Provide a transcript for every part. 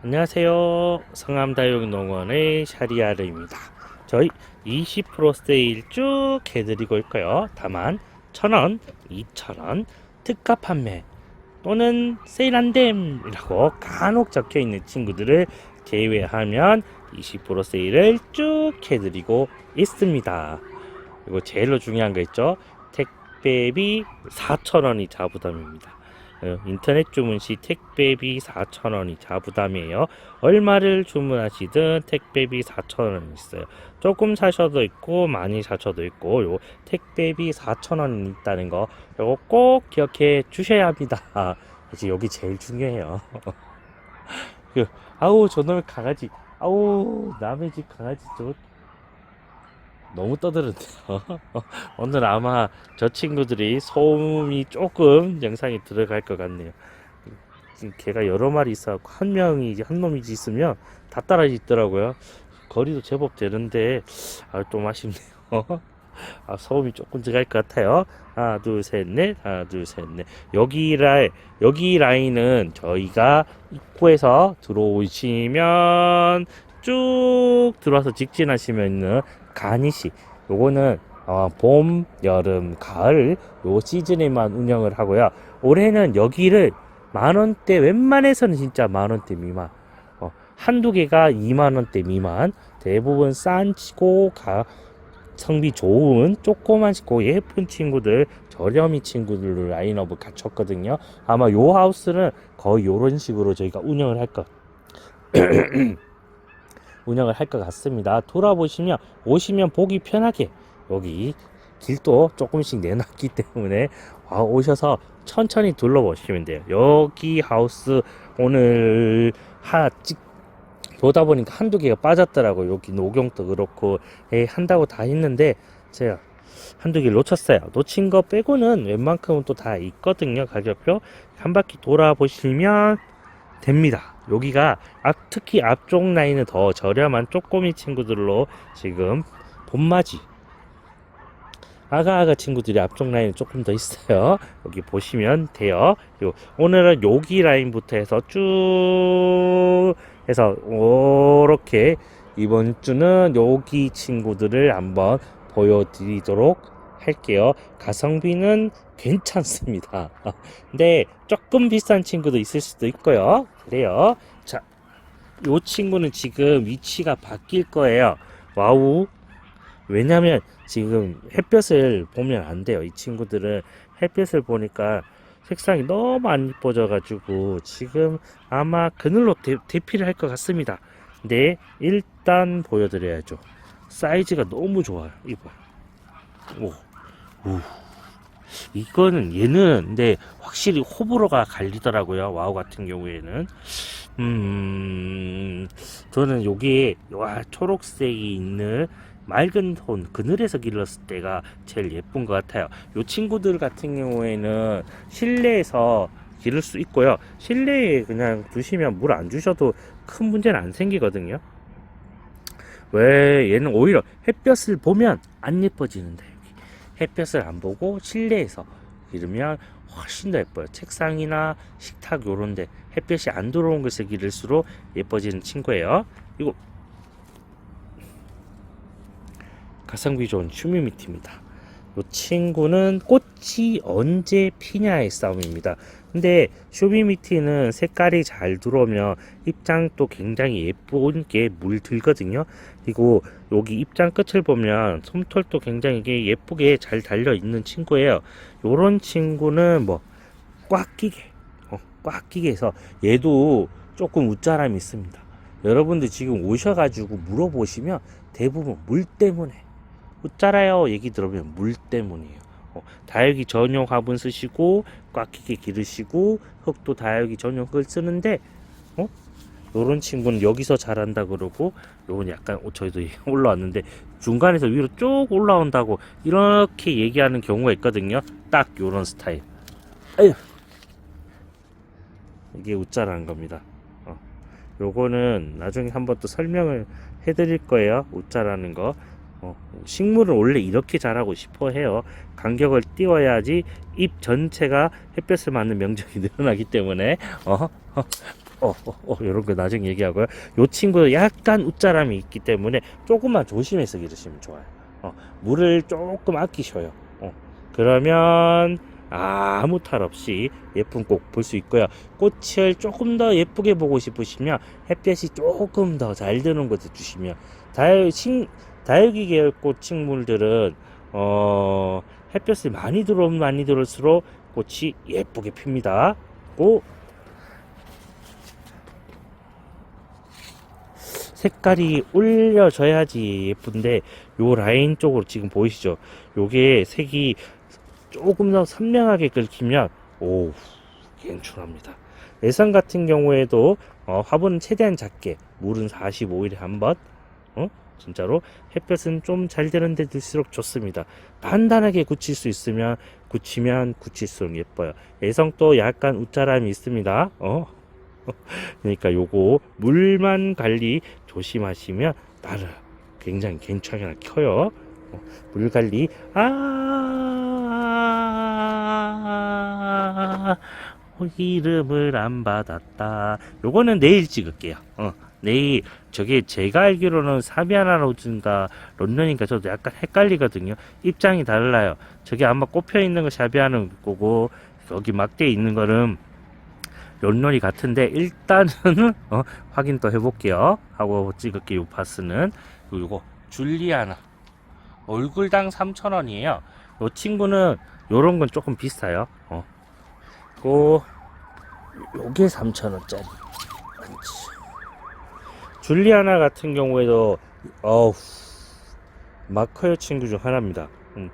안녕하세요. 성암다육농원의 샤리아르입니다. 저희 20% 세일 쭉 해드리고 있고요. 다만 1,000원, 2,000원 특가 판매 또는 세일 안됨이라고 간혹 적혀 있는 친구들을 제외하면 20% 세일을 쭉 해드리고 있습니다. 그리고 제일로 중요한 거 있죠? 택배비 4,000원이 자부담입니다. 어, 인터넷 주문 시 택배비 4,000원이 자부담이에요. 얼마를 주문하시든 택배비 4,000원 있어요. 조금 사셔도 있고 많이 사셔도 있고 요 택배비 4,000원 있다는 거 요거 꼭 기억해 주셔야 합니다. 이제 여기 제일 중요해요. 그 아우 저놈의 강아지 아우 남의 집 강아지 저 너무 떠드는데요. 오늘 아마 저 친구들이 소음이 조금 영상에 들어갈 것 같네요. 개가 여러 마리 있어갖고 한 명이 한 놈이 있으면 다 따라짓더라고요. 거리도 제법 되는데 아, 좀 아쉽네요. 아, 소음이 조금 들어갈 것 같아요. 하나, 둘, 셋, 넷. 하나, 둘, 셋, 넷. 여기 라인, 여기 라인은 저희가 입구에서 들어오시면 쭉 들어와서 직진하시면 있는 가니시. 요거는 어, 봄, 여름, 가을 요 시즌에만 운영을 하고요. 올해는 여기를 만 원대 웬만해서는 진짜 만 원대 미만. 어, 한두 개가 2만 원대 미만. 대부분 싼 치고 가 성비 좋은 조그만시고 예쁜 친구들 저렴이 친구들로 라인업을 갖췄거든요. 아마 요 하우스는 거의 요런 식으로 저희가 운영을 할 것. 운영을 할 것 같습니다. 돌아보시면 오시면 보기 편하게 여기 길도 조금씩 내놨기 때문에 와, 오셔서 천천히 둘러보시면 돼요. 여기 하우스 오늘 하 찍, 보다 보니까 한두 개가 빠졌더라고요. 여기 녹용도 그렇고 에이, 한다고 다 했는데 제가 한두 개 놓쳤어요. 놓친 거 빼고는 웬만큼은 또 다 있거든요. 가격표 한 바퀴 돌아보시면 됩니다. 여기가 앞, 특히 앞쪽 라인은 더 저렴한 쪼꼬미 친구들로 지금 봄맞이 아가아가 친구들이 앞쪽 라인 조금 더 있어요. 여기 보시면 돼요. 요, 오늘은 여기 라인부터 해서 쭉 해서 이렇게 이번 주는 여기 친구들을 한번 보여드리도록 할게요. 가성비는 괜찮습니다. 근데 조금 비싼 친구도 있을 수도 있고요. 그래요. 자, 요 친구는 지금 위치가 바뀔 거예요. 와우. 왜냐면 지금 햇볕을 보면 안 돼요. 이 친구들은 햇볕을 보니까 색상이 너무 안 이뻐져가지고 지금 아마 그늘로 대, 대피를 할 것 같습니다. 근데 일단 보여드려야죠. 사이즈가 너무 좋아요. 이거. 오. 오. 이거는 얘는 근데 확실히 호불호가 갈리더라고요. 와우 같은 경우에는 음 저는 여기에 와 초록색이 있는 맑은 톤 그늘에서 길렀을 때가 제일 예쁜 것 같아요. 요 친구들 같은 경우에는 실내에서 기를 수 있고요. 실내에 그냥 두시면 물 안 주셔도 큰 문제는 안 생기거든요. 왜 얘는 오히려 햇볕을 보면 안 예뻐지는데 햇볕을 안 보고 실내에서 기르면 훨씬 더 예뻐요. 책상이나 식탁 요런데 햇볕이 안 들어온 곳에 기를수록 예뻐지는 친구예요. 이거 가성비 좋은 휴미미티입니다. 이 친구는 꽃이 언제 피냐의 싸움입니다. 근데 쇼미미티는 색깔이 잘 들어오면 입장도 굉장히 예쁜 게 물들거든요. 그리고 여기 입장 끝을 보면 솜털도 굉장히 이게 예쁘게 잘 달려 있는 친구예요. 요런 친구는 뭐 꽉 끼게, 어, 꽉 끼게 해서 얘도 조금 웃자람이 있습니다. 여러분들 지금 오셔가지고 물어보시면 대부분 물 때문에 웃자라요 얘기 들으면 물 때문이에요. 어, 다육이 전용 화분 쓰시고 꽉 끼게 기르시고 흙도 다육이 전용 흙을 쓰는데 어? 요런 친구는 여기서 자란다 그러고 요건 약간 어, 저희도 올라왔는데 중간에서 위로 쭉 올라온다고 이렇게 얘기하는 경우가 있거든요. 딱 요런 스타일. 에휴. 이게 웃자라는 겁니다. 어. 요거는 나중에 한번 또 설명을 해드릴 거예요. 웃자라는 거. 어, 식물은 원래 이렇게 자라고 싶어 해요. 간격을 띄워야지 잎 전체가 햇볕을 맞는 면적이 늘어나기 때문에 어, 어, 어, 어, 어, 이런 거 나중에 얘기하고요. 요 친구 약간 웃자람이 있기 때문에 조금만 조심해서 기르시면 좋아요. 어, 물을 조금 아끼셔요. 어, 그러면 아무 탈 없이 예쁜 꽃 볼 수 있고요. 꽃을 조금 더 예쁘게 보고 싶으시면 햇볕이 조금 더 잘 드는 곳에 두시면 다육, 식, 다육이 계열 꽃 식물들은 어, 햇볕이 많이 들어오면 많이 들어올수록 꽃이 예쁘게 핍니다. 고 색깔이 올려져야지 예쁜데 요 라인 쪽으로 지금 보이시죠? 요게 색이 조금 더 선명하게 긁히면 오 괜찮합니다. 예산 같은 경우에도 어, 화분은 최대한 작게 물은 45일에 한번 어? 진짜로 햇볕은 좀 잘 되는 데 들수록 좋습니다. 단단하게 굳힐 수 있으면 굳히면 굳힐수록 예뻐요. 예성도 약간 웃자람이 있습니다. 어? 그러니까 요거 물만 관리 조심하시면 나를 굉장히 괜찮게 켜요. 어, 물 관리 아 어, 이름을 안 받았다. 요거는 내일 찍을게요. 어, 내일 저게 제가 알기로는 사비아나로든가 런던인가 저도 약간 헷갈리거든요. 입장이 달라요. 저게 아마 꼽혀 있는 거 샤비아는 거고 여기 막대 있는 거는 런런이 같은데 일단은 어, 확인 또 해볼게요. 하고 찍을게요. 요 파스는 그리고 줄리아나 얼굴당 3,000원이에요. 요 친구는 요런 건 조금 비싸요. 어. 고 요게 3,000원짜리. 줄리아나 같은 경우에도 어우 마커요 친구 중 하나입니다. 음.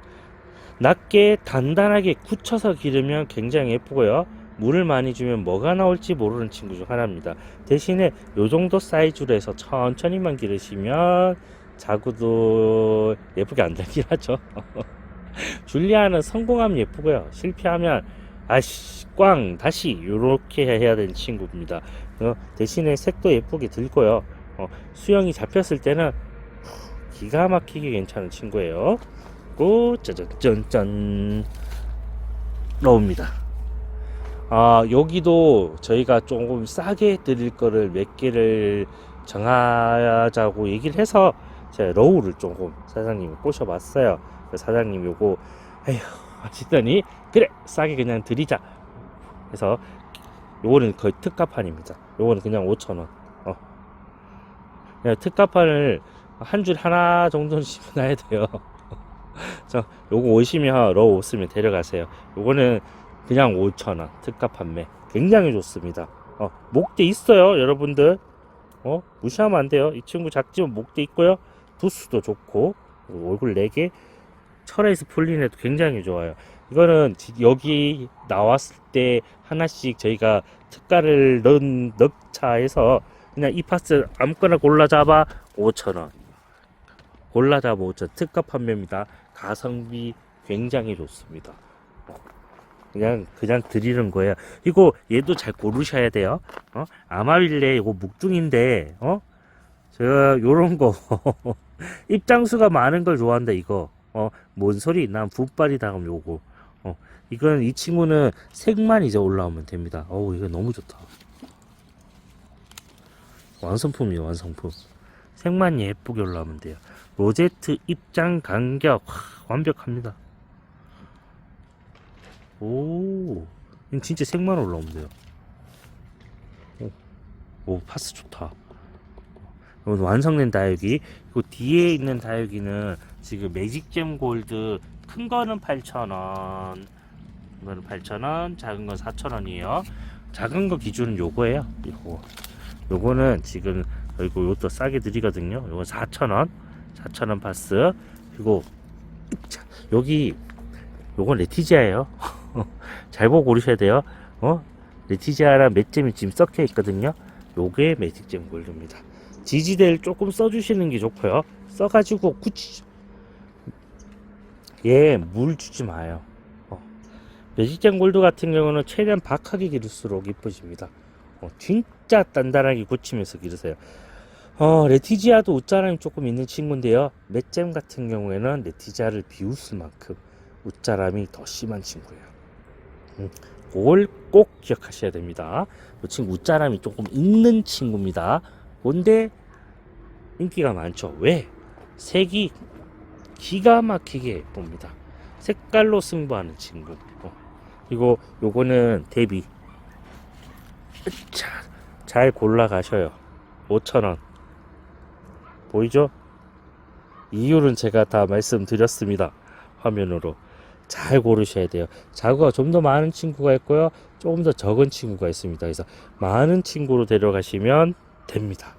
낮게 단단하게 굳혀서 기르면 굉장히 예쁘고요. 물을 많이 주면 뭐가 나올지 모르는 친구 중 하나입니다. 대신에 요 정도 사이즈로 해서 천천히만 기르시면 자구도 예쁘게 안 되긴 하죠. 줄리아는 성공하면 예쁘고요. 실패하면 아씨 꽝 다시 요렇게 해야 되는 친구입니다. 어, 대신에 색도 예쁘게 들고요. 어, 수영이 잡혔을 때는 기가 막히게 괜찮은 친구예요. 고 짜잔 짠짠 나옵니다. 아 여기도 저희가 조금 싸게 드릴 거를 몇 개를 정하자고 얘기를 해서 제가 러우를 조금 사장님이 꼬셔봤어요. 사장님 요거 에휴 하시더니 그래 싸게 그냥 드리자. 그래서 요거는 거의 특가판입니다. 요거는 그냥 5,000원. 어. 그냥 특가판을 한 줄 하나 정도는 심어놔야 돼요. 자, 요거 오시면 러우 없으면 데려가세요. 요거는 그냥 5,000원 특가 판매. 굉장히 좋습니다. 어, 목대 있어요 여러분들. 어, 무시하면 안 돼요. 이 친구 작지만 목대 있고요. 두수도 좋고 그리고 얼굴 4개. 철에서 풀린 애도 굉장히 좋아요. 이거는 지- 여기 나왔을 때 하나씩 저희가 특가를 넣은 넣자 해서 그냥 이 파스 아무거나 골라 잡아 5,000원. 골라 잡아 5,000원. 특가 판매입니다. 가성비 굉장히 좋습니다 그냥 그냥 드리는 거예요. 이거 얘도 잘 고르셔야 돼요. 어? 아마윌레 이거 묵중인데 어? 제가 요런 거 입장수가 많은 걸 좋아한다 이거. 어? 뭔 소리? 난 붓발이다 그럼 요거. 어? 이건 이 친구는 색만 이제 올라오면 됩니다. 어우 이거 너무 좋다. 완성품이에요 완성품. 색만 예쁘게 올라오면 돼요. 로제트 입장 간격 와, 완벽합니다. 오, 진짜 색만 올라오면 돼요. 오, 오 파스 좋다. 완성된 다육이. 그 뒤에 있는 다육이는 지금 매직잼 골드 큰 거는 8,000원. 이거는 8,000원, 작은 건 4,000원이에요. 작은 거 기준은 요거예요. 요거. 요거는 지금 그리고 요것도 싸게 드리거든요. 요건 4,000원. 4,000원 파스. 그리고 자, 여기 요건 레티지아예요. 잘 보고 고르셔야 돼요. 어? 레티지아랑 맷잼이 지금 섞여 있거든요. 요게 매직잼 골드입니다. 지지대를 조금 써주시는 게 좋고요. 써가지고 굳이 얘물 주지 마요. 어. 매직잼 골드 같은 경우는 최대한 박하게 기를수록 이뻐집니다. 어, 진짜 단단하게 굳히면서 기르세요. 어, 레티지아도 웃자람이 조금 있는 친구인데요. 맷잼 같은 경우에는 레티지아를 비웃을 만큼 웃자람이 더 심한 친구예요. 음, 그걸 꼭 기억하셔야 됩니다. 이 친구 웃자람이 조금 있는 친구입니다. 근데 인기가 많죠. 왜? 색이 기가 막히게 예쁩니다. 색깔로 승부하는 친구. 어. 그리고 요거는. 자, 잘 골라 가셔요. 5,000원. 보이죠? 이유는 제가 다 말씀드렸습니다. 화면으로. 잘 고르셔야 돼요. 자구가 좀 더 많은 친구가 있고요. 조금 더 적은 친구가 있습니다. 그래서 많은 친구로 데려가시면 됩니다.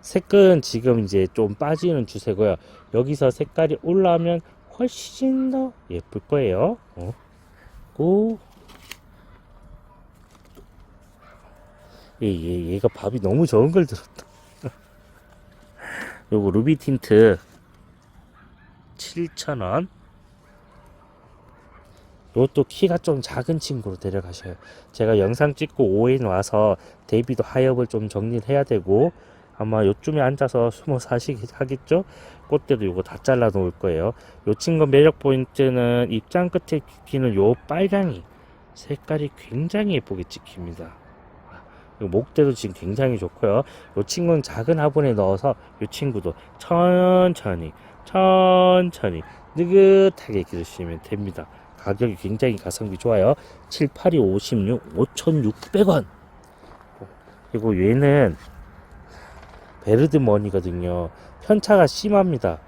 색은 지금 이제 좀 빠지는 추세고요. 여기서 색깔이 올라오면 훨씬 더 예쁠 거예요. 어. 고. 얘, 얘, 얘가 밥이 너무 적은 걸 들었다. 요거 루비 틴트 7,000원. 요것도 키가 좀 작은 친구로 데려가셔요. 제가 영상 찍고 오후에 와서 데이비도 하엽을 좀 정리를 해야 되고 아마 요쯤에 앉아서 숨어 사시기 하겠죠? 꽃대도 요거 다 잘라 놓을 거예요. 요 친구 매력 포인트는 입장 끝에 끼는 요 빨강이 색깔이 굉장히 예쁘게 찍힙니다. 목대도 지금 굉장히 좋고요. 요 친구는 작은 화분에 넣어서 요 친구도 천천히 천천히 느긋하게 기르시면 됩니다. 가격이 굉장히 가성비 좋아요. 7, 8, 2, 56, 5,600원. 그리고 얘는 베르드 머니거든요. 편차가 심합니다.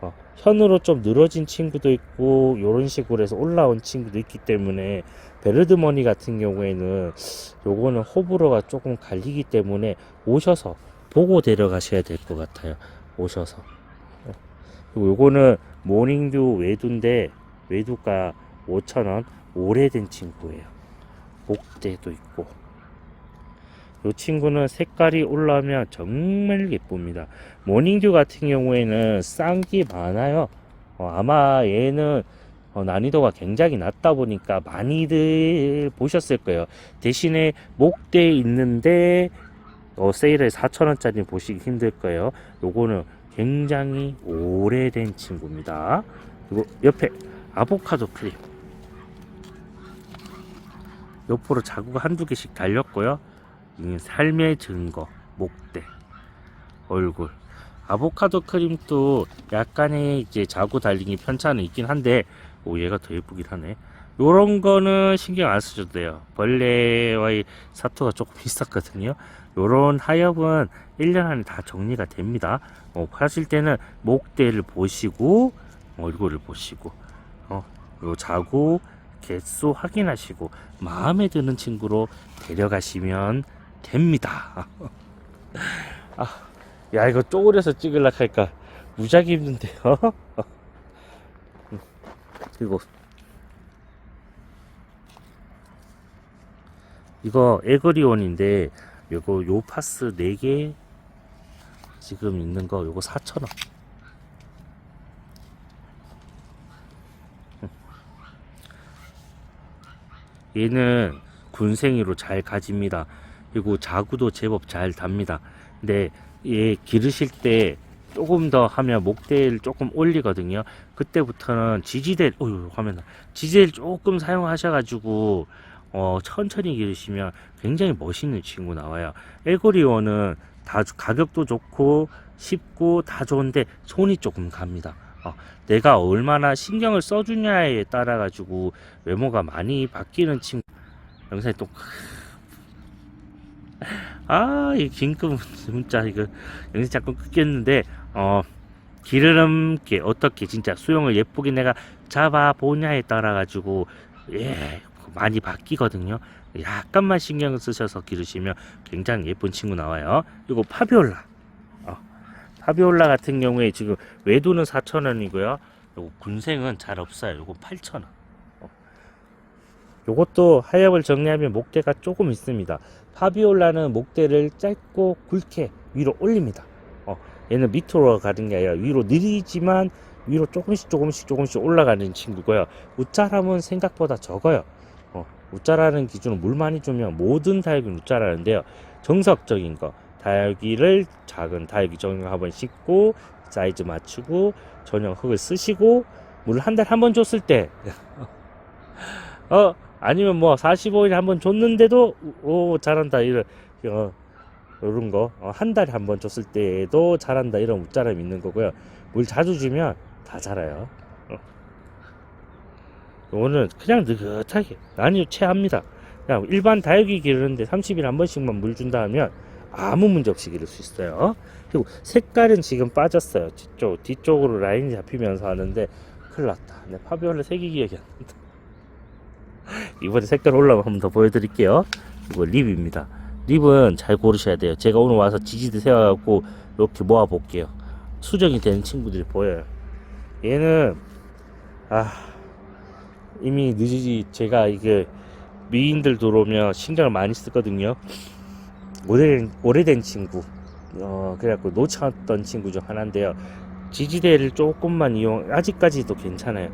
어, 현으로 좀 늘어진 친구도 있고 이런 식으로 해서 올라온 친구도 있기 때문에 베르드 머니 같은 경우에는 요거는 호불호가 조금 갈리기 때문에 오셔서 보고 데려가셔야 될 것 같아요. 오셔서. 어, 그리고 요거는 모닝듀 외두인데 외두가 5,000원 오래된 친구예요. 목대도 있고 이 친구는 색깔이 올라오면 정말 예쁩니다. 모닝듀 같은 경우에는 쌍기 많아요. 어, 아마 얘는 어, 난이도가 굉장히 낮다 보니까 많이들 보셨을 거예요. 대신에 목대 있는데 어, 세일에 4,000원짜리 보시기 힘들 거예요. 요거는 굉장히 오래된 친구입니다. 그리고 옆에 아보카도 크림. 옆으로 자구가 한두 개씩 달렸고요. 이 삶의 증거, 목대, 얼굴. 아보카도 크림도 약간의 이제 자구 달리기 편차는 있긴 한데, 오, 얘가 더 예쁘긴 하네. 요런 거는 신경 안 쓰셔도 돼요. 벌레와의 사토가 조금 비쌌거든요. 요런 하엽은 1년 안에 다 정리가 됩니다. 어, 하실 때는 목대를 보시고, 얼굴을 보시고, 어, 요 자구, 개수 확인하시고, 마음에 드는 친구로 데려가시면 됩니다. 아, 야, 이거 쪼그려서 찍으려고 하니까 무지하게 힘든데요. 음, 그리고 이거 에그리온인데 요거 요 파스 4개 지금 있는 거 요거 4,000원. 얘는 군생이로 잘 가집니다. 그리고 자구도 제법 잘 답니다. 근데 얘 기르실 때 조금 더 하면 목대를 조금 올리거든요. 그때부터는 지지대, 어유 화면 지지대를 조금 사용하셔가지고 어, 천천히 기르시면 굉장히 멋있는 친구 나와요. 엘고리온은 다 가격도 좋고 쉽고 다 좋은데 손이 조금 갑니다. 어, 내가 얼마나 신경을 써주냐에 따라 가지고 외모가 많이 바뀌는 친구. 영상이 또 아, 이 긴급 문자 이거 영상 자꾸 끊겼는데 어 기르름게 어떻게 진짜 수영을 예쁘게 내가 잡아 보냐에 따라 가지고 예 많이 바뀌거든요. 약간만 신경 쓰셔서 기르시면 굉장히 예쁜 친구 나와요. 그리고 파비올라. 어, 파비올라 같은 경우에 지금 외도는 4,000원이고요. 요거 군생은 잘 없어요. 요거 8,000원. 요것도 하엽을 정리하면 목대가 조금 있습니다. 파비올라는 목대를 짧고 굵게 위로 올립니다. 어, 얘는 밑으로 가는 게 아니라 위로 느리지만 위로 조금씩 조금씩 조금씩 올라가는 친구고요. 우짜람은 생각보다 적어요. 어, 우짜라는 기준은 물 많이 주면 모든 다육이는 우짜라는데요. 정석적인 거 다육이를 작은 다육이 정형 한번 씻고 사이즈 맞추고 전용 흙을 쓰시고 물 한달한번 줬을 때 어, 아니면 뭐 45일 한번 줬는데도 오 잘한다 이런 어, 이런 거 한 달에 한 번 줬을 때도 잘한다 이런 웃자람이 있는 거고요. 물 자주 주면 다 자라요. 어. 요거는 그냥 느긋하게 난이 최합니다. 그냥 일반 다육이 기르는데 30일 한 번씩만 물 준다 하면 아무 문제 없이 기를 수 있어요. 그리고 색깔은 지금 빠졌어요. 뒤쪽 뒤쪽으로 라인이 잡히면서 하는데 큰일 났다. 내 파비올레 안 난다. 이번에 색깔 올라오면 한번 더 보여드릴게요. 이거 립입니다. 립은 잘 고르셔야 돼요. 제가 오늘 와서 지지대 세워갖고 이렇게 모아 볼게요. 수정이 되는 친구들이 보여요. 얘는 아 이미 늦지 제가 이게 미인들 들어오면 신경을 많이 쓰거든요. 오래된 오래된 친구 어 그래갖고 놓쳤던 친구 중 하나인데요. 지지대를 조금만 이용 아직까지도 괜찮아요.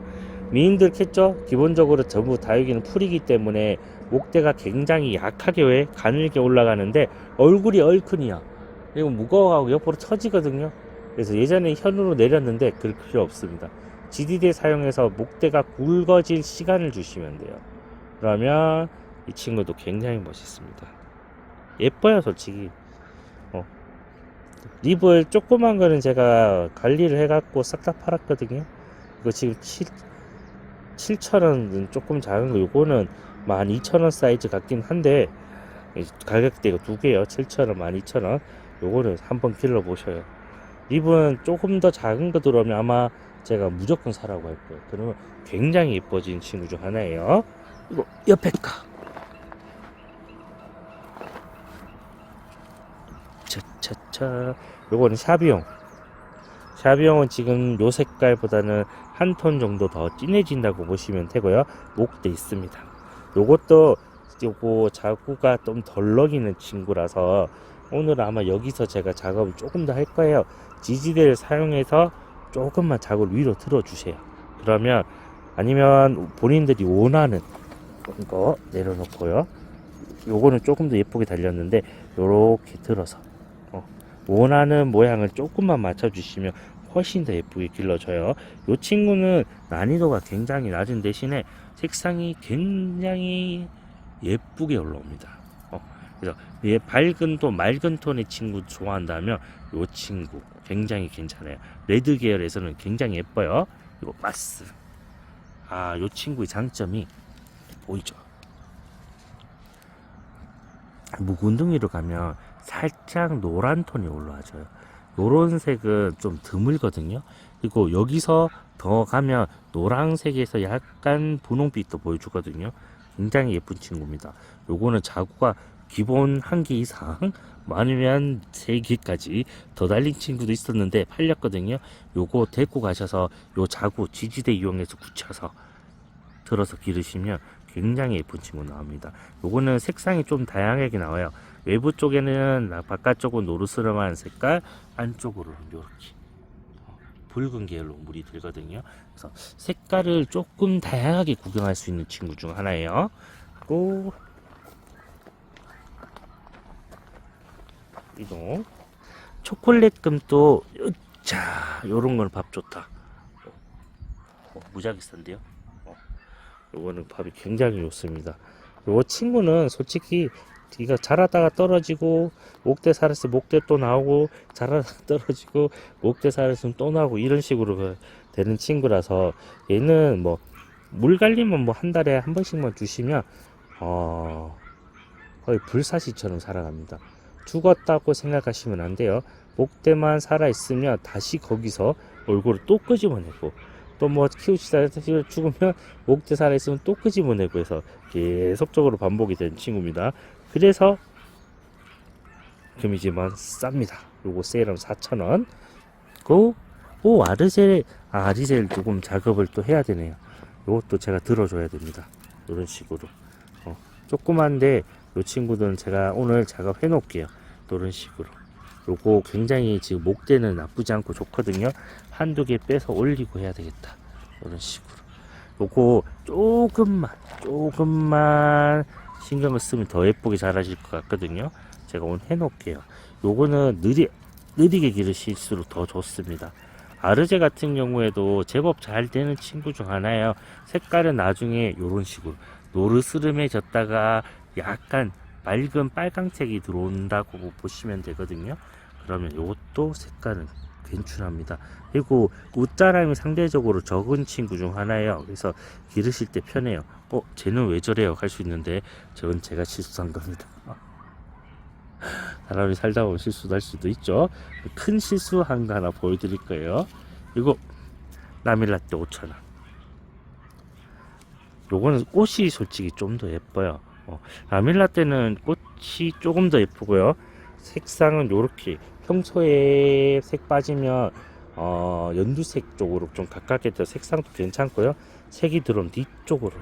미인들 캤죠? 기본적으로 전부 다육이는 풀이기 때문에 목대가 굉장히 약하게 왜 가늘게 올라가는데 얼굴이 얼큰이야. 그리고 무거워가고 옆으로 처지거든요. 그래서 예전에 현으로 내렸는데 그럴 필요 없습니다. 지디대 사용해서 목대가 굵어질 시간을 주시면 돼요. 그러면 이 친구도 굉장히 멋있습니다. 예뻐요, 솔직히. 어. 립을 조그만 거는 제가 관리를 해갖고 싹 다 팔았거든요. 이거 지금 7, 7,000원은 조금 작은 거, 요거는 12,000원 사이즈 같긴 한데, 이 가격대가 두 개요. 7,000원, 12,000원. 요거는 한번 길러보셔요. 립은 조금 더 작은 거 들어오면 아마 제가 무조건 사라고 할 거예요. 그러면 굉장히 예뻐진 친구 중 하나예요. 이거 옆에 가. 차차차. 요거는 샤비용. 샤비용은 지금 요 색깔보다는 한 톤 정도 더 진해진다고 보시면 되고요. 목대 있습니다. 요것도 요거 자구가 좀덜 먹이는 친구라서 오늘 아마 여기서 제가 작업을 조금 더 할 거예요. 지지대를 사용해서 조금만 자구를 위로 들어 주세요. 그러면 아니면 본인들이 원하는 거 내려놓고요. 요거는 조금 더 예쁘게 달렸는데 요렇게 들어서 어, 원하는 모양을 조금만 맞춰 주시면 훨씬 더 예쁘게 길러져요. 요 친구는 난이도가 굉장히 낮은 대신에 색상이 굉장히 예쁘게 올라옵니다. 어, 그래서 얘 밝은 톤, 맑은 톤의 친구 좋아한다면 요 친구 굉장히 괜찮아요. 레드 계열에서는 굉장히 예뻐요. 그리고 마스. 아, 요 친구의 장점이 보이죠? 묵은둥이로 가면 살짝 노란 톤이 올라와줘요. 요런 색은 좀 드물거든요. 그리고 여기서 더 가면 노란색에서 약간 분홍빛도 보여주거든요. 굉장히 예쁜 친구입니다. 요거는 자구가 기본 한 개 이상 많으면 세 개까지 더 달린 친구도 있었는데 팔렸거든요. 요거 데리고 가셔서 요 자구 지지대 이용해서 굳혀서 들어서 기르시면 굉장히 예쁜 친구 나옵니다. 요거는 색상이 좀 다양하게 나와요. 외부 쪽에는 바깥쪽은 노르스름한 색깔, 안쪽으로는 이렇게 붉은 계열로 물이 들거든요. 그래서 색깔을 조금 다양하게 구경할 수 있는 친구 중 하나예요. 그리고 이동 초콜릿금도 자 요런 건 밥 좋다. 어, 무지하게 싼데요. 어, 요거는 밥이 굉장히 좋습니다. 요 친구는 솔직히 이가 자라다가 떨어지고 목대 살았으면 목대 또 나오고 자라다가 떨어지고 목대 살았으면 또 나오고 이런 식으로 그 되는 친구라서 얘는 뭐 물 관리만 뭐 한 달에 한 번씩만 주시면 어 거의 불사시처럼 살아갑니다. 죽었다고 생각하시면 안 돼요. 목대만 살아 있으면 다시 거기서 얼굴을 또 끄집어내고 또 뭐 키우시다가 죽으면 목대 살아 있으면 또 끄집어내고 해서 계속적으로 반복이 되는 친구입니다. 그래서 금이지만 쌉니다. 요거 세일하면 4,000원. 고, 오, 아르셀, 아, 아리셀 조금 작업을 또 해야 되네요. 요것도 제가 들어줘야 됩니다. 이런 식으로. 어, 조그만데, 요 친구들은 제가 오늘 작업해 놓을게요. 이런 식으로. 요거 굉장히 지금 목대는 나쁘지 않고 좋거든요. 한두 개 빼서 올리고 해야 되겠다. 이런 식으로. 요거 조금만, 조금만 신경을 쓰면 더 예쁘게 자라실 것 같거든요. 제가 오늘 해놓을게요. 요거는 느리, 느리게 기르실수록 더 좋습니다. 아르제 같은 경우에도 제법 잘 되는 친구 중 하나예요. 색깔은 나중에 요런 식으로 노르스름해졌다가 약간 맑은 빨강색이 들어온다고 보시면 되거든요. 그러면 이것도 색깔은 괜찮합니다. 그리고 옷자람이 상대적으로 적은 친구 중 하나예요. 그래서 기르실 때 편해요. 어, 쟤는 왜 저래요? 할 수 있는데 저건 제가 실수한 겁니다. 사람이 살다 보면 실수도 할 수도 있죠. 큰 실수 한 거 하나 보여드릴 거예요. 이거 라밀라떼 5,000원. 요거는 꽃이 솔직히 좀 더 예뻐요. 어, 라밀라떼는 꽃이 조금 더 예쁘고요. 색상은 요렇게 평소에 색 빠지면 어, 연두색 쪽으로 좀 가깝게 더 색상도 괜찮고요. 색이 들어온 뒤쪽으로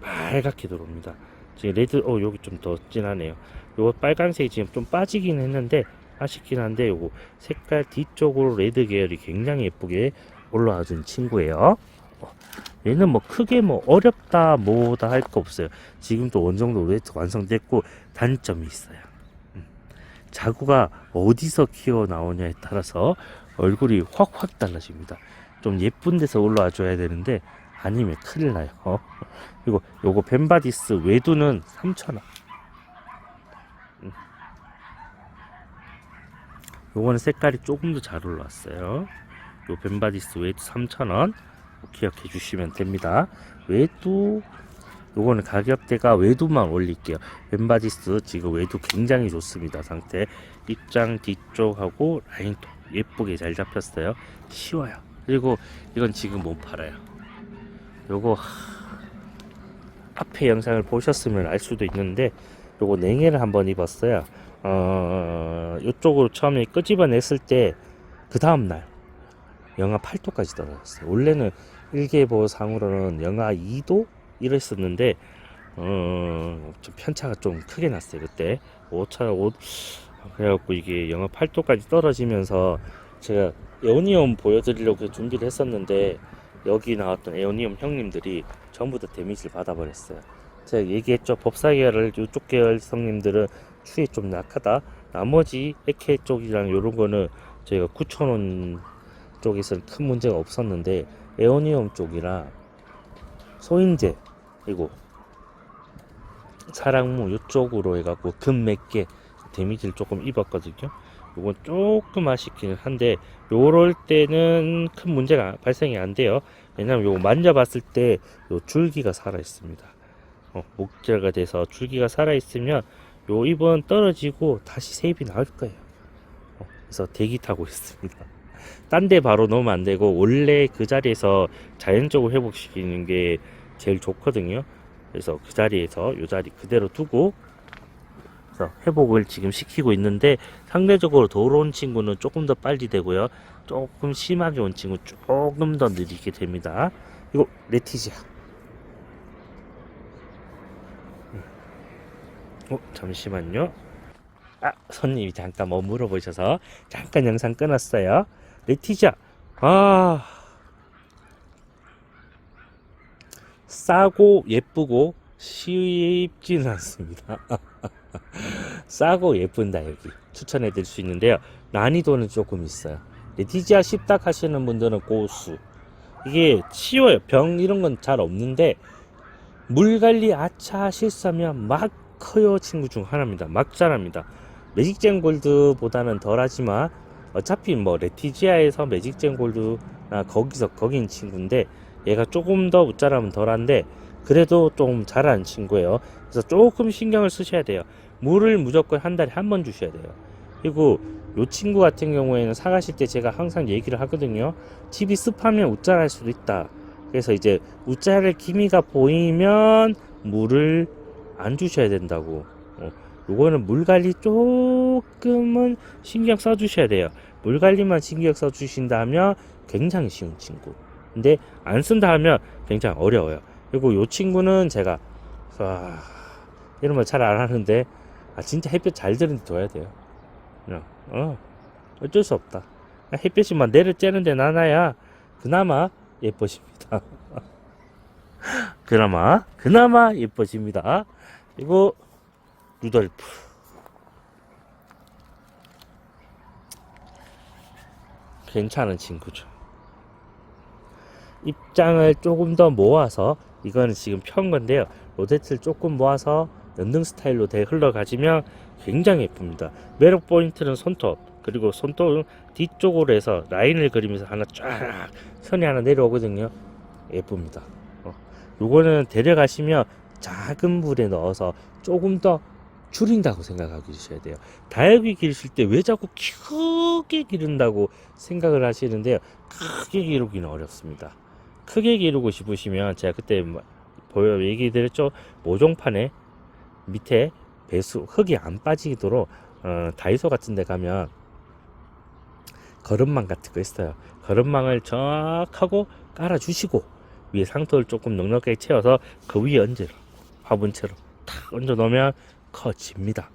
빨갛게 들어옵니다. 지금 레드 어 여기 좀 더 진하네요. 요거 빨간색이 지금 좀 빠지긴 했는데 아쉽긴 한데 요거 색깔 뒤쪽으로 레드 계열이 굉장히 예쁘게 올라와 준 친구예요. 어, 얘는 뭐 크게 뭐 어렵다 뭐다 할 거 없어요. 지금도 어느 정도 레드 완성됐고 단점이 있어요. 음, 자구가 어디서 키워 나오냐에 따라서 얼굴이 확확 달라집니다. 좀 예쁜 데서 올라와 줘야 되는데 아니면 큰일 나요. 어? 그리고 요거 벤바디스 외두는 3,000원. 음. 요거는 색깔이 조금 더 잘 올라왔어요. 요 벤바디스 외두 3,000원. 기억해 주시면 됩니다. 외두 요거는 가격대가 외두만 올릴게요. 벤바디스 지금 외두 굉장히 좋습니다. 상태 입장 뒤쪽하고 라인도 예쁘게 잘 잡혔어요. 쉬워요. 그리고 이건 지금 못 팔아요. 요거 하, 앞에 영상을 보셨으면 알 수도 있는데 요거 냉해를 한번 입었어요. 어, 요쪽으로 처음에 끄집어냈을 때 그 다음날 영하 8도까지 떨어졌어요. 원래는 일기예보 상으로는 영하 2도 이랬었는데 어, 좀 편차가 좀 크게 났어요. 그때 오차 옷 그래갖고 이게 영하 8도까지 떨어지면서 제가 에오니움 보여드리려고 준비를 했었는데 여기 나왔던 에오니움 형님들이 전부 다 데미지를 받아버렸어요. 제가 얘기했죠. 법사계열을 이쪽 계열 성님들은 추위에 좀 약하다. 나머지 에케 쪽이랑 요런 거는 저희가 9,000원 쪽에서는 큰 문제가 없었는데 에오니움 쪽이라 소인제 그리고 사랑무 이쪽으로 해갖고 금 몇 개 데미지를 조금 입었거든요. 요건 조금 아쉽기는 한데 요럴 때는 큰 문제가 발생이 안 돼요. 왜냐면 요거 만져봤을 때 요 줄기가 살아 있습니다. 어, 목재가 돼서 줄기가 살아 있으면 요 입은 떨어지고 다시 세입이 나올 거예요. 어, 그래서 대기 타고 있습니다. 딴 데 바로 넣으면 안 되고 원래 그 자리에서 자연적으로 회복시키는 게 제일 좋거든요. 그래서 그 자리에서 요 자리 그대로 두고 그래서 회복을 지금 시키고 있는데 상대적으로 더러운 친구는 조금 더 빨리 되고요. 조금 심하게 온 친구 조금 더 느리게 됩니다. 이거 레티지아. 음. 어 잠시만요. 아 손님이 잠깐 뭐 물어 보셔서 잠깐 영상 끊었어요. 레티지아. 아 싸고 예쁘고 쉽지는 않습니다. 싸고 예쁜다 여기 추천해 드릴 수 있는데요. 난이도는 조금 있어요. 레티지아 쉽다 하시는 분들은 고수. 이게 쉬워요. 병 이런 건 잘 없는데 물 관리 아차 실수하면 막 커요 친구 중 하나입니다. 막 자랍니다. 매직젠 골드보다는 덜하지만 어차피 뭐 레티지아에서 매직젠 골드나 거기서 거긴 친구인데 얘가 조금 더 웃자라면 덜한데 그래도 좀 잘하는 친구예요. 그래서 조금 신경을 쓰셔야 돼요. 물을 무조건 한 달에 한 번 주셔야 돼요. 그리고 요 친구 같은 경우에는 사가실 때 제가 항상 얘기를 하거든요. 집이 습하면 웃자랄 수도 있다. 그래서 이제 웃자랄 기미가 보이면 물을 안 주셔야 된다고. 어, 요거는 물 관리 조금은 신경 써 주셔야 돼요. 물 관리만 신경 써 주신다면 굉장히 쉬운 친구. 근데 안 쓴다 하면 굉장히 어려워요. 그리고 요 친구는 제가 아, 이런 말 잘 안 하는데 아 진짜 햇볕 잘 드는 데 둬야 돼요. 그냥 어 어쩔 수 없다. 햇볕이만 내를 쬐는데 나나야 그나마 예뻐집니다. 그나마 그나마 예뻐집니다. 그리고 루돌프 괜찮은 친구죠. 입장을 조금 더 모아서 이거는 지금 편 건데요. 로제트를 조금 모아서 연등 스타일로 대 흘러가지면 굉장히 예쁩니다. 매력 포인트는 손톱 그리고 손톱 뒤쪽으로 해서 라인을 그리면서 하나 쫙 선이 하나 내려오거든요. 예쁩니다. 어. 요거는 데려가시면 작은 물에 넣어서 조금 더 줄인다고 생각하고 계셔야 돼요. 다육이 기르실 때 왜 자꾸 크게 기른다고 생각을 하시는데요. 크게 기르기는 어렵습니다. 크게 기르고 싶으시면 제가 그때 뭐 보여 얘기 드렸죠. 모종판에 밑에 배수 흙이 안 빠지도록 어, 다이소 같은 데 가면 거름망 같은 거 있어요. 거름망을 쫙 하고 깔아 주시고 위에 상토를 조금 넉넉하게 채워서 그 위에 얹어 화분채로 탁 얹어 놓으면 커집니다.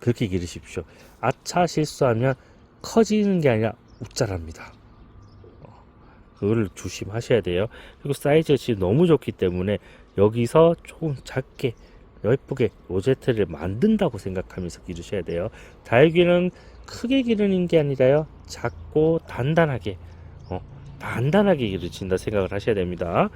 그렇게 기르십시오. 아차 실수하면 커지는 게 아니라 웃자랍니다. 어, 그걸 조심하셔야 돼요. 그리고 사이즈가 지금 너무 좋기 때문에 여기서 조금 작게 예쁘게 로제트를 만든다고 생각하면서 기르셔야 돼요. 다육이는 크게 기르는 게 아니라요. 작고 단단하게 어, 단단하게 기르신다 생각을 하셔야 됩니다.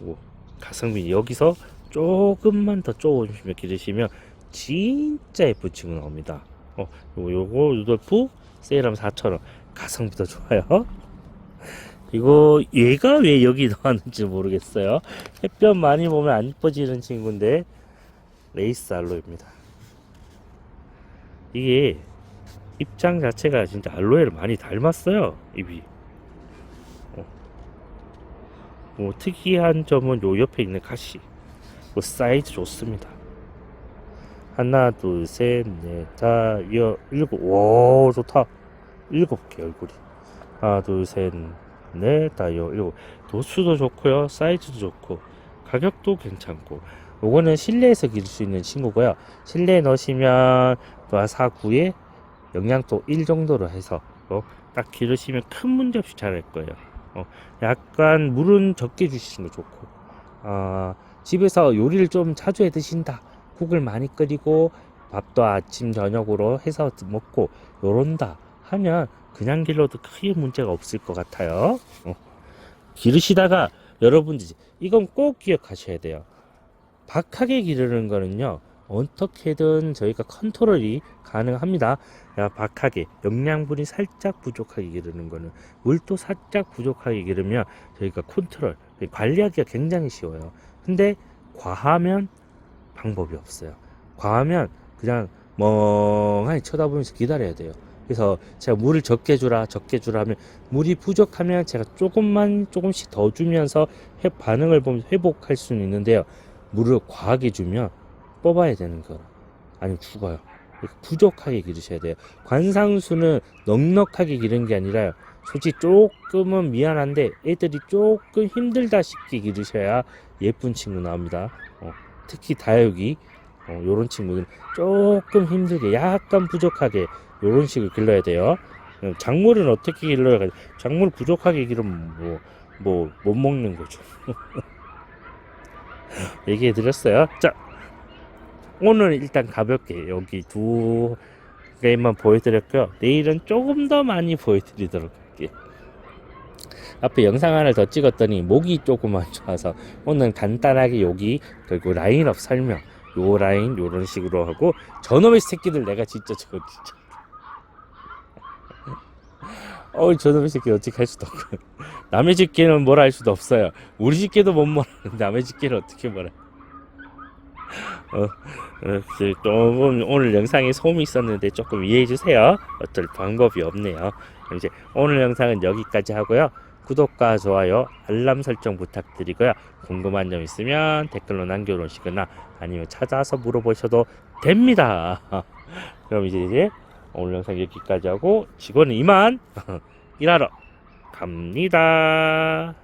오, 가성비 여기서 조금만 더 쪼으시면 기르시면 진짜 예쁜 친구 나옵니다. 어, 요거, 루돌프 세일하면 4,000원. 가성비도 좋아요. 이거 얘가 왜 여기 나왔는지 모르겠어요. 햇볕 많이 보면 안 이뻐지는 친구인데 레이스 알로에입니다. 이게 입장 자체가 진짜 알로에를 많이 닮았어요. 입이. 어. 뭐 특이한 점은 요 옆에 있는 가시. 뭐 사이즈 좋습니다. 하나, 둘, 셋, 넷, 다, 여, 일곱. 와, 좋다. 일곱 개 얼굴이. 하나, 둘, 셋, 넷, 다, 여, 일곱. 도수도 좋고요. 사이즈도 좋고. 가격도 괜찮고. 요거는 실내에서 기를 수 있는 친구고요. 실내에 넣으시면 뭐 4, 9에 영양도 1 정도로 해서 어, 딱 기르시면 큰 문제 없이 자랄 거예요. 어, 약간 물은 적게 주시는 거 좋고. 어, 집에서 요리를 좀 자주 해 드신다. 국을 많이 끓이고 밥도 아침 저녁으로 해서 먹고 요런다 하면 그냥 길러도 크게 문제가 없을 것 같아요. 어. 기르시다가 여러분들 이건 꼭 기억하셔야 돼요. 박하게 기르는 거는요. 어떻게든 저희가 컨트롤이 가능합니다. 야, 박하게 영양분이 살짝 부족하게 기르는 거는 물도 살짝 부족하게 기르면 저희가 컨트롤 관리하기가 굉장히 쉬워요. 근데 과하면 방법이 없어요. 과하면 그냥 멍하니 쳐다보면서 기다려야 돼요. 그래서 제가 물을 적게 주라 적게 주라 하면 물이 부족하면 제가 조금만 조금씩 더 주면서 회, 반응을 보면서 회복할 수는 있는데요. 물을 과하게 주면 뽑아야 되는 거 아니면 죽어요. 부족하게 기르셔야 돼요. 관상수는 넉넉하게 기른 게 아니라요. 솔직히 조금은 미안한데 애들이 조금 힘들다 싶게 기르셔야 예쁜 친구 나옵니다. 어, 특히 다육이 어, 요런 친구는 조금 힘들게 약간 부족하게 요런 식으로 길러야 돼요. 어, 작물은 어떻게 길러야 돼? 작물 부족하게 기르면 뭐 뭐 못 먹는 거죠. 얘기해 드렸어요. 자, 오늘 일단 가볍게 여기 두 개만 보여드렸고요. 내일은 조금 더 많이 보여드리도록 할게요. 앞에 영상 하나 더 찍었더니 목이 조금 안 좋아서 오늘 간단하게 여기 그리고 라인업 설명 요 라인 요런 식으로 하고 저놈의 새끼들 내가 진짜 저거 진짜 어이 저놈의 새끼 어떻게 할 수도 없고. 남의 집게는 뭐라 할 수도 없어요. 우리 집게도 못 뭐라는데 남의 집게는 어떻게 뭐라 어, 어, 그 조금 오늘 영상에 소음이 있었는데 조금 이해해 주세요. 어쩔 방법이 없네요. 이제 오늘 영상은 여기까지 하고요. 구독과 좋아요, 알람 설정 부탁드리고요. 궁금한 점 있으면 댓글로 남겨놓으시거나 아니면 찾아서 물어보셔도 됩니다. 그럼 이제 오늘 영상 여기까지 하고 직원은 이만 일하러 갑니다.